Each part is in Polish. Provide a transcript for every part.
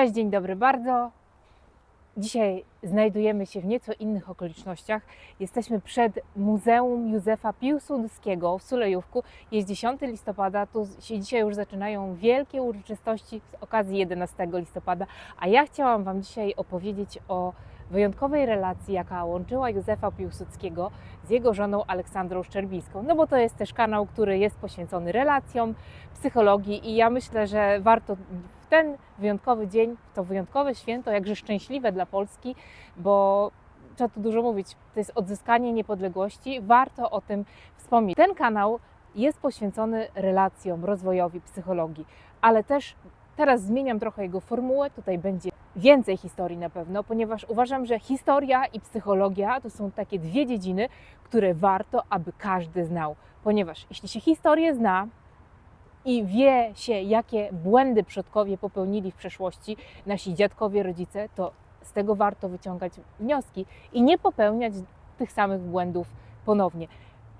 Cześć, dzień dobry bardzo. Dzisiaj znajdujemy się w nieco innych okolicznościach. Jesteśmy przed Muzeum Józefa Piłsudskiego w Sulejówku. Jest 10 listopada, tu się dzisiaj już zaczynają wielkie uroczystości z okazji 11 listopada, a ja chciałam Wam dzisiaj opowiedzieć o wyjątkowej relacji, jaka łączyła Józefa Piłsudskiego z jego żoną Aleksandrą Szczerbińską. No bo to jest też kanał, który jest poświęcony relacjom, psychologii i ja myślę, że warto w ten wyjątkowy dzień, w to wyjątkowe święto, jakże szczęśliwe dla Polski, bo trzeba tu dużo mówić, to jest odzyskanie niepodległości, warto o tym wspomnieć. Ten kanał jest poświęcony relacjom, rozwojowi, psychologii, ale też teraz zmieniam trochę jego formułę, tutaj będzie więcej historii na pewno, ponieważ uważam, że historia i psychologia to są takie dwie dziedziny, które warto, aby każdy znał. Ponieważ jeśli się historię zna i wie się, jakie błędy przodkowie popełnili w przeszłości, nasi dziadkowie, rodzice, to z tego warto wyciągać wnioski i nie popełniać tych samych błędów ponownie.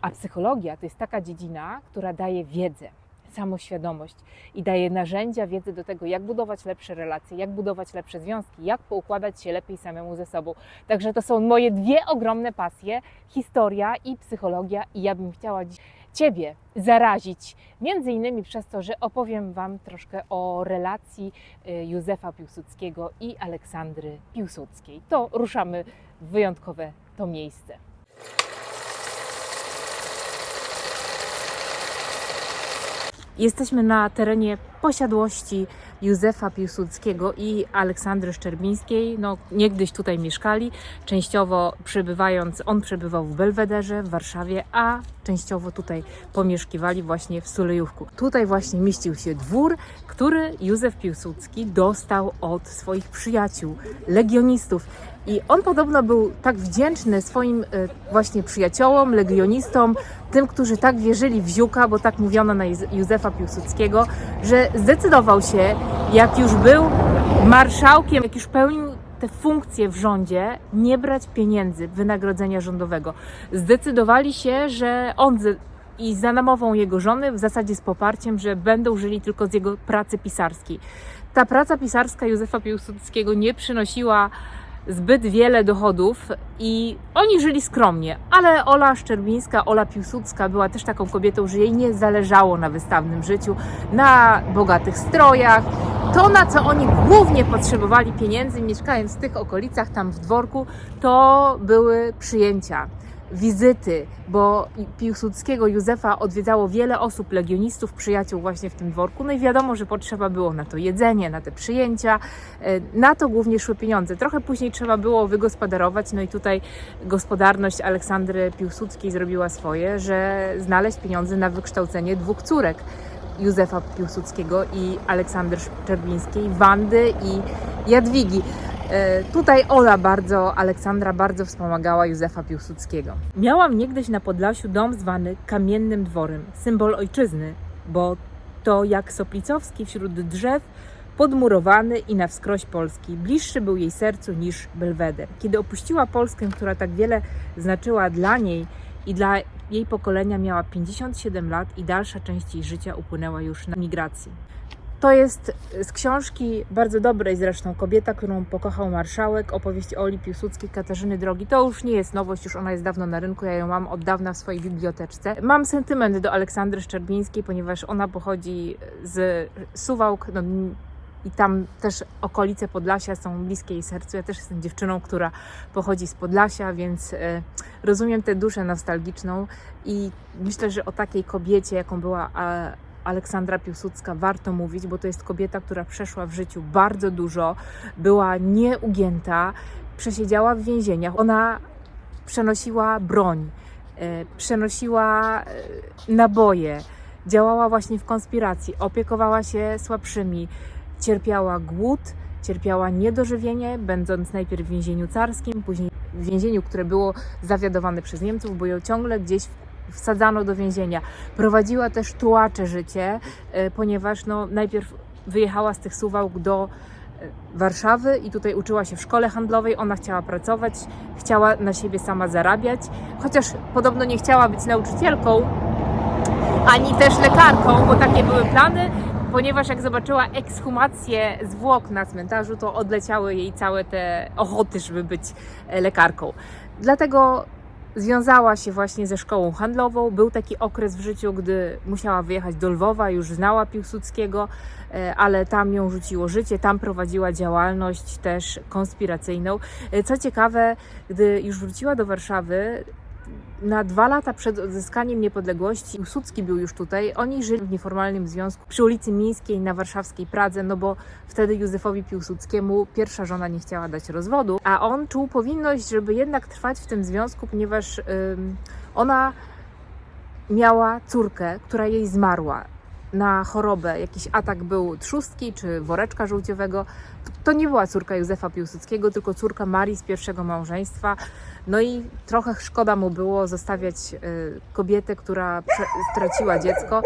A psychologia to jest taka dziedzina, która daje wiedzę, samoświadomość i daje narzędzia, wiedzę do tego, jak budować lepsze relacje, jak budować lepsze związki, jak poukładać się lepiej samemu ze sobą. Także to są moje dwie ogromne pasje: historia i psychologia, i ja bym chciała dziś Ciebie zarazić, między innymi przez to, że opowiem Wam troszkę o relacji y, Józefa Piłsudskiego i Aleksandry Piłsudskiej. To ruszamy w wyjątkowe to miejsce. Jesteśmy na terenie posiadłości Józefa Piłsudskiego i Aleksandry Szczerbińskiej. No, niegdyś tutaj mieszkali, częściowo przebywając, on przebywał w Belwederze w Warszawie, a częściowo tutaj pomieszkiwali właśnie w Sulejówku. Tutaj właśnie mieścił się dwór, który Józef Piłsudski dostał od swoich przyjaciół, legionistów. I on podobno był tak wdzięczny swoim e, właśnie przyjaciołom, legionistom, tym, którzy tak wierzyli w Ziuka, bo tak mówiono na Józe- Józefa Piłsudskiego, że zdecydował się, jak już był marszałkiem, jak już pełnił te funkcje w rządzie, nie brać pieniędzy, wynagrodzenia rządowego. Zdecydowali się, że on i za namową jego żony, w zasadzie z poparciem, że będą żyli tylko z jego pracy pisarskiej. Ta praca pisarska Józefa Piłsudskiego nie przynosiła zbyt wiele dochodów i oni żyli skromnie, ale Ola Szczerbińska, Ola Piłsudska była też taką kobietą, że jej nie zależało na wystawnym życiu, na bogatych strojach. To, na co oni głównie potrzebowali pieniędzy, mieszkając w tych okolicach, tam w dworku, to były przyjęcia wizyty, bo Piłsudskiego Józefa odwiedzało wiele osób, legionistów, przyjaciół właśnie w tym dworku. No i wiadomo, że potrzeba było na to jedzenie, na te przyjęcia. E, Na to głównie szły pieniądze. Trochę później trzeba było wygospodarować, no i tutaj gospodarność Aleksandry Piłsudskiej zrobiła swoje, że znaleźć pieniądze na wykształcenie dwóch córek. Józefa Piłsudskiego i Aleksandry Szczerbińskiej, Wandy i Jadwigi. E, Tutaj Ola bardzo, Aleksandra bardzo wspomagała Józefa Piłsudskiego. Miałam niegdyś na Podlasiu dom zwany Kamiennym Dworem, symbol ojczyzny, bo to jak Soplicowski wśród drzew, podmurowany i na wskroś Polski. Bliższy był jej sercu niż Belweder. Kiedy opuściła Polskę, która tak wiele znaczyła dla niej i dla jej pokolenia, miała 57 lat i dalsza część jej życia upłynęła już na migracji. To jest z książki bardzo dobrej zresztą Kobieta, którą pokochał marszałek, opowieść Oli Piłsudskiej, Katarzyny Drogi. To już nie jest nowość, już ona jest dawno na rynku, ja ją mam od dawna w swojej biblioteczce. Mam sentyment do Aleksandry Szczerbińskiej, ponieważ ona pochodzi z Suwałk, no, i tam też okolice Podlasia są bliskie jej sercu. Ja też jestem dziewczyną, która pochodzi z Podlasia, więc e, rozumiem tę duszę nostalgiczną i myślę, że o takiej kobiecie, jaką była Aleksandra Piłsudska, warto mówić, bo to jest kobieta, która przeszła w życiu bardzo dużo, była nieugięta, przesiedziała w więzieniach. Ona przenosiła broń, e, przenosiła e, naboje, działała właśnie w konspiracji, opiekowała się słabszymi, cierpiała głód, cierpiała niedożywienie, będąc najpierw w więzieniu carskim, później w więzieniu, które było zawiadowane przez Niemców, bo ją ciągle gdzieś wsadzano do więzienia. Prowadziła też tułacze życie, e, ponieważ no, najpierw wyjechała z tych Suwałk do e, Warszawy i tutaj uczyła się w szkole handlowej. Ona chciała pracować, chciała na siebie sama zarabiać, chociaż podobno nie chciała być nauczycielką ani też lekarką, bo takie były plany. ponieważ jak zobaczyła ekshumację zwłok na cmentarzu, to odleciały jej całe te ochoty, żeby być e, lekarką. Dlatego związała się właśnie ze szkołą handlową. Był taki okres w życiu, gdy musiała wyjechać do Lwowa, już znała Piłsudskiego, e, ale tam ją rzuciło życie, tam prowadziła działalność też konspiracyjną. E, Co ciekawe, gdy już wróciła do Warszawy, na dwa lata przed odzyskaniem niepodległości Piłsudski był już tutaj. Oni żyli w nieformalnym związku przy ulicy Miejskiej na warszawskiej Pradze, no bo wtedy Józefowi Piłsudskiemu pierwsza żona nie chciała dać rozwodu, a on czuł powinność, żeby jednak trwać w tym związku, ponieważ ona miała córkę, która jej zmarła na chorobę. Jakiś atak był trzustki czy woreczka żółciowego. To nie była córka Józefa Piłsudskiego, tylko córka Marii z pierwszego małżeństwa. No i trochę szkoda mu było zostawiać y, kobietę, która straciła dziecko.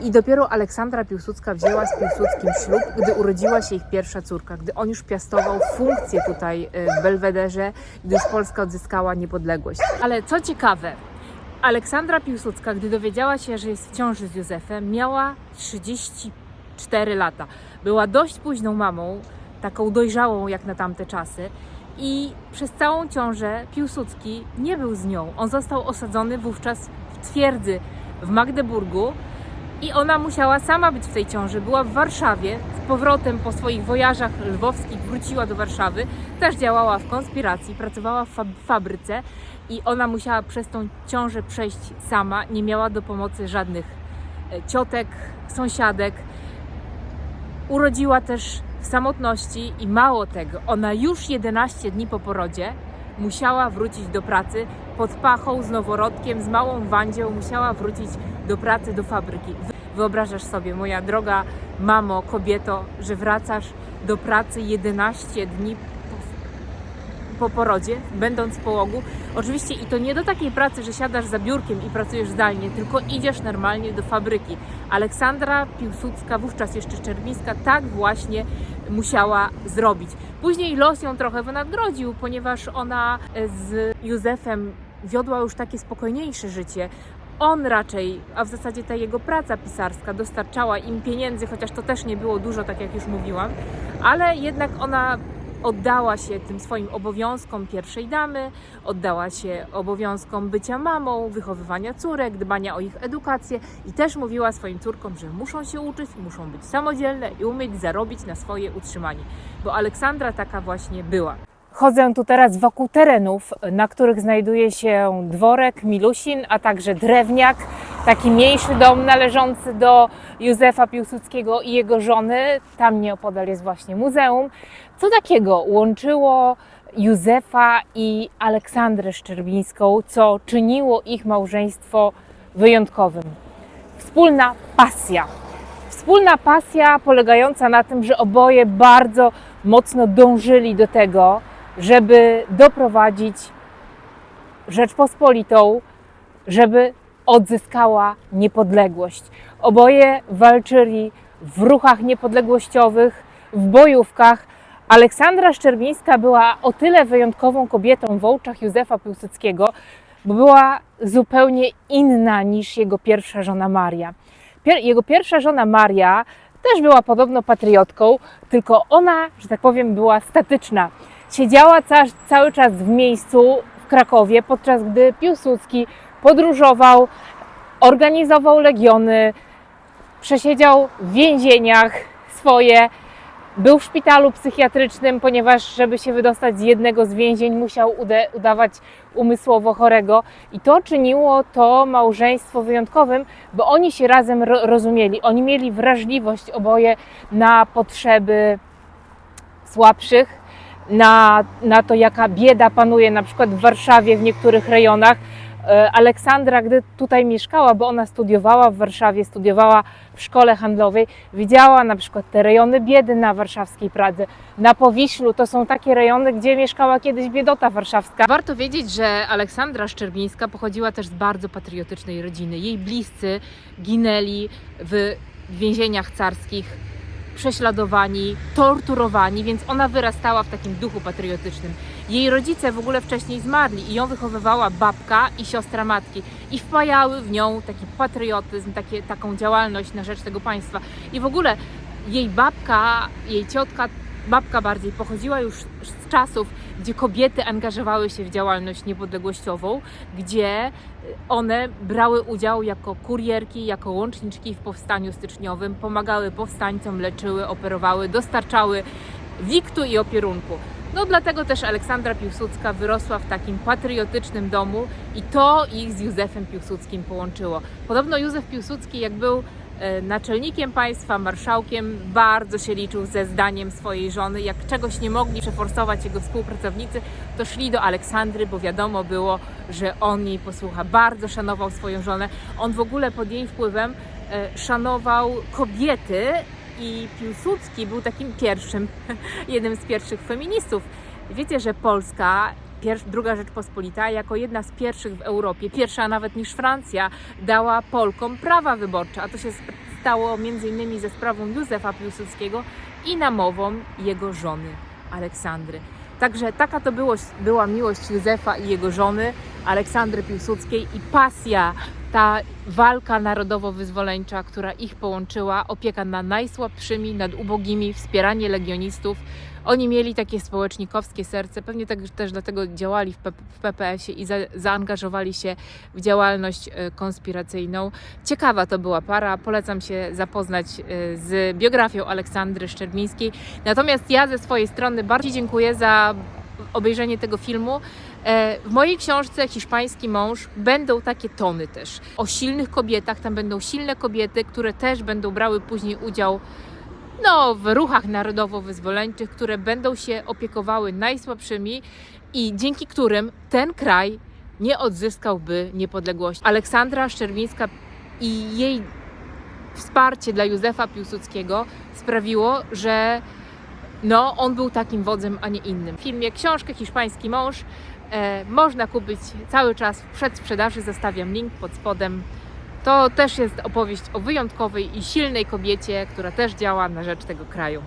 I dopiero Aleksandra Piłsudska wzięła z Piłsudskim ślub, gdy urodziła się ich pierwsza córka, gdy on już piastował funkcję tutaj y, w Belwederze, gdy już Polska odzyskała niepodległość. Ale co ciekawe, Aleksandra Piłsudska, gdy dowiedziała się, że jest w ciąży z Józefem, miała 34 lata. Była dość późną mamą, taką dojrzałą jak na tamte czasy. I przez całą ciążę Piłsudski nie był z nią. On został osadzony wówczas w twierdzy w Magdeburgu i ona musiała sama być w tej ciąży. Była w Warszawie, z powrotem po swoich wojażach lwowskich wróciła do Warszawy. Też działała w konspiracji, pracowała w fab- fabryce i ona musiała przez tą ciążę przejść sama. Nie miała do pomocy żadnych e, ciotek, sąsiadek. Urodziła też w samotności i mało tego, ona już 11 dni po porodzie musiała wrócić do pracy pod pachą z noworodkiem, z małą Wandzią, musiała wrócić do pracy, do fabryki. Wyobrażasz sobie, moja droga mamo, kobieto, że wracasz do pracy 11 dni po porodzie, będąc w połogu. Oczywiście i to nie do takiej pracy, że siadasz za biurkiem i pracujesz zdalnie, tylko idziesz normalnie do fabryki. Aleksandra Piłsudska, wówczas jeszcze Szczerbińska, tak właśnie musiała zrobić. Później los ją trochę wynagrodził, ponieważ ona z Józefem wiodła już takie spokojniejsze życie. On raczej, a w zasadzie ta jego praca pisarska dostarczała im pieniędzy, chociaż to też nie było dużo, tak jak już mówiłam, ale jednak ona oddała się tym swoim obowiązkom pierwszej damy, oddała się obowiązkom bycia mamą, wychowywania córek, dbania o ich edukację i też mówiła swoim córkom, że muszą się uczyć, muszą być samodzielne i umieć zarobić na swoje utrzymanie, bo Aleksandra taka właśnie była. Chodzę tu teraz wokół terenów, na których znajduje się dworek Milusin, a także drewniak, taki mniejszy dom należący do Józefa Piłsudskiego i jego żony. Tam nieopodal jest właśnie muzeum. Co takiego łączyło Józefa i Aleksandrę Szczerbińską, co czyniło ich małżeństwo wyjątkowym? Wspólna pasja. Wspólna pasja polegająca na tym, że oboje bardzo mocno dążyli do tego, żeby doprowadzić Rzeczpospolitą, żeby odzyskała niepodległość. Oboje walczyli w ruchach niepodległościowych, w bojówkach. Aleksandra Szczerbińska była o tyle wyjątkową kobietą w oczach Józefa Piłsudskiego, bo była zupełnie inna niż jego pierwsza żona Maria. Jego pierwsza żona Maria też była podobno patriotką, tylko ona, że tak powiem, była statyczna. Siedziała ca- cały czas w miejscu w Krakowie, podczas gdy Piłsudski podróżował, organizował legiony, przesiedział w więzieniach swoje, był w szpitalu psychiatrycznym, ponieważ żeby się wydostać z jednego z więzień, musiał udawać umysłowo chorego. I to czyniło to małżeństwo wyjątkowym, bo oni się razem ro- rozumieli. Oni mieli wrażliwość oboje na potrzeby słabszych, na, na to, jaka bieda panuje na przykład w Warszawie, w niektórych rejonach. E, Aleksandra, gdy tutaj mieszkała, bo ona studiowała w Warszawie, studiowała w szkole handlowej, widziała na przykład te rejony biedy na warszawskiej Pradze. Na Powiślu to są takie rejony, gdzie mieszkała kiedyś biedota warszawska. Warto wiedzieć, że Aleksandra Szczerbińska pochodziła też z bardzo patriotycznej rodziny. Jej bliscy ginęli w więzieniach carskich prześladowani, torturowani, więc ona wyrastała w takim duchu patriotycznym. Jej rodzice w ogóle wcześniej zmarli i ją wychowywała babka i siostra matki i wpajały w nią taki patriotyzm, takie, taką działalność na rzecz tego państwa. I w ogóle jej babka, jej ciotka, babka bardziej pochodziła już z czasów, gdzie kobiety angażowały się w działalność niepodległościową, gdzie one brały udział jako kurierki, jako łączniczki w powstaniu styczniowym, pomagały powstańcom, leczyły, operowały, dostarczały wiktu i opierunku. No dlatego też Aleksandra Piłsudska wyrosła w takim patriotycznym domu i to ich z Józefem Piłsudskim połączyło. Podobno Józef Piłsudski, jak był naczelnikiem państwa, marszałkiem, bardzo się liczył ze zdaniem swojej żony. Jak czegoś nie mogli przeforsować jego współpracownicy, to szli do Aleksandry, bo wiadomo było, że on jej posłucha. Bardzo szanował swoją żonę. On w ogóle pod jej wpływem e, szanował kobiety i Piłsudski był takim pierwszym, jednym z pierwszych feministów. Wiecie, że Polska, pier- druga Rzeczpospolita, jako jedna z pierwszych w Europie, pierwsza nawet niż Francja, dała Polkom prawa wyborcze, a to się stało innymi ze sprawą Józefa Piłsudskiego i namową jego żony Aleksandry. Także taka to było, była miłość Józefa i jego żony, Aleksandry Piłsudskiej i pasja, ta walka narodowo-wyzwoleńcza, która ich połączyła, opieka nad najsłabszymi, nad ubogimi, wspieranie legionistów. Oni mieli takie społecznikowskie serce, pewnie tak, też dlatego działali w, w PPS-ie i za, zaangażowali się w działalność e, konspiracyjną. Ciekawa to była para, polecam się zapoznać e, z biografią Aleksandry Szczerbińskiej. Natomiast ja ze swojej strony bardzo dziękuję za obejrzenie tego filmu. E, W mojej książce Hiszpański mąż będą takie tony też o silnych kobietach. Tam będą silne kobiety, które też będą brały później udział no, w ruchach narodowo-wyzwoleńczych, które będą się opiekowały najsłabszymi i dzięki którym ten kraj nie odzyskałby niepodległości. Aleksandra Szczerbińska i jej wsparcie dla Józefa Piłsudskiego sprawiło, że no, on był takim wodzem, a nie innym. W filmie książkę Hiszpański mąż e, można kupić cały czas w przedsprzedaży. Zostawiam link pod spodem. To też jest opowieść o wyjątkowej i silnej kobiecie, która też działa na rzecz tego kraju.